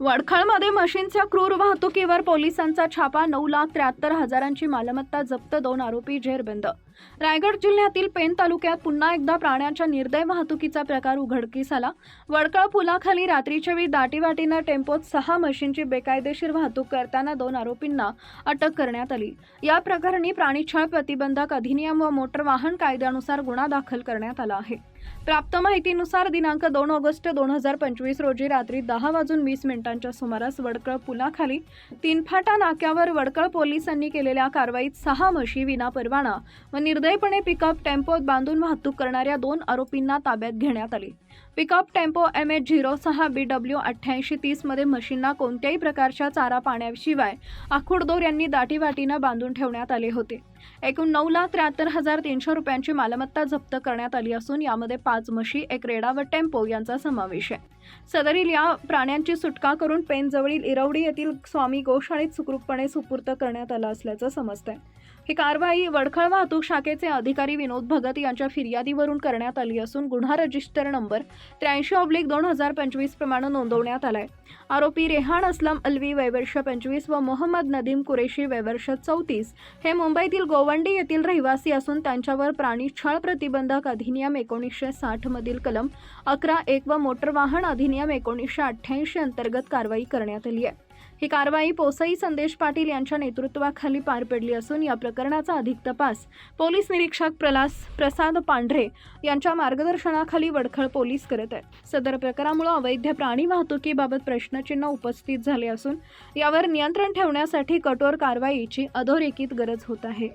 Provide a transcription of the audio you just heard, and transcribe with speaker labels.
Speaker 1: वडखळमध्ये मशीनच्या क्रूर वाहतुकीवर पोलिसांचा छापा नऊ लाख त्र्याहत्तर हजारांची मालमत्ता जप्त दोन आरोपी झेरबंद रायगड जिल्ह्यातील पेन तालुक्यात पुन्हा एकदा प्राण्यांच्या निर्दय वाहतुकीचा प्रकार उघडकीस आला. वडकळ पुलाखाली रात्रीच्या वेळी दाटीवाटीनं टेम्पोत सहा मशीनची बेकायदेशीर वाहतूक करताना दोन आरोपींना अटक करण्यात आली. या प्रकरणी प्राणीछळ प्रतिबंधक अधिनियम व मोटर वाहन कायद्यानुसार गुन्हा दाखल करण्यात आला आहे. प्राप्त माहितीनुसार दिनांक दोन ऑगस्ट दोन हजार पंचवीस रोजी रात्री दहा वाजून वीस मिनिटांच्या सुमारास वडकळ पुलाखाली तीन फाटा नाक्यावर वडकळ पोलिसांनी केलेल्या कारवाईत सहा म्हशी विना परवाना व निर्दयपणे पिकअप टेम्पोत बांधून वाहतूक करणाऱ्या दोन आरोपींना ताब्यात घेण्यात आली. Pickup tempo M H zero सहा बी डब्ल्यू अठ्ठ्याऐंशी तीसमध्ये म्हशींना कोणत्याही प्रकारच्या चारा पाण्याशिवाय आखुडदोर यांनी दाटीवाटीनं बांधून ठेवण्यात आले होते. एकूण नऊ लाख त्र्याहत्तर हजार तीनशे रुपयांची मालमत्ता जप्त करण्यात आली असून यामध्ये पाच म्हशी एक रेडा व टेम्पो यांचा समावेश आहे. सदरील या प्राण्यांची सुटका करून पेनजवळील इरवडी येथील स्वामी गोशाळेत सुखरूपपणे सुपूर्त करण्यात आला असल्याचं समजतंय. ही कारवाई वडखळ वाहतूक शाखेचे अधिकारी विनोद भगत यांच्या फिर्यादीवरून करण्यात आली असून गुन्हा रजिस्टर नंबर त्र्याऐंशी ऑब्लिक दोन हजार पंचवीस प्रमाणे नोंदवण्यात आलाय. आरोपी रेहान असलम अल्वी वयवर्ष पंचवीस व मोहम्मद नदीम कुरेशी वयवर्ष चौतीस हे मुंबईतील गोवंडी येथील रहिवासी असून त्यांच्यावर प्राणी छळ प्रतिबंधक अधिनियम एकोणीसशे साठ मधील कलम अकरा एक व मोटर वाहन अधिनियम एकोणीसशे अठ्ठ्याऐंशी अंतर्गत कारवाई करण्यात आली आहे. ही कारवाई पोसई संदेश पाटील यांच्या नेतृत्वाखाली पार पडली असून या प्रकरणाचा अधिक तपास पोलीस निरीक्षक प्रलास प्रसाद पांढरे यांच्या मार्गदर्शनाखाली वडखळ पोलीस करत आहेत. सदर प्रकारामुळे अवैध प्राणी वाहतुकीबाबत प्रश्नचिन्ह उपस्थित झाले असून यावर नियंत्रण ठेवण्यासाठी कठोर कारवाईची अधोरेखित गरज होत आहे.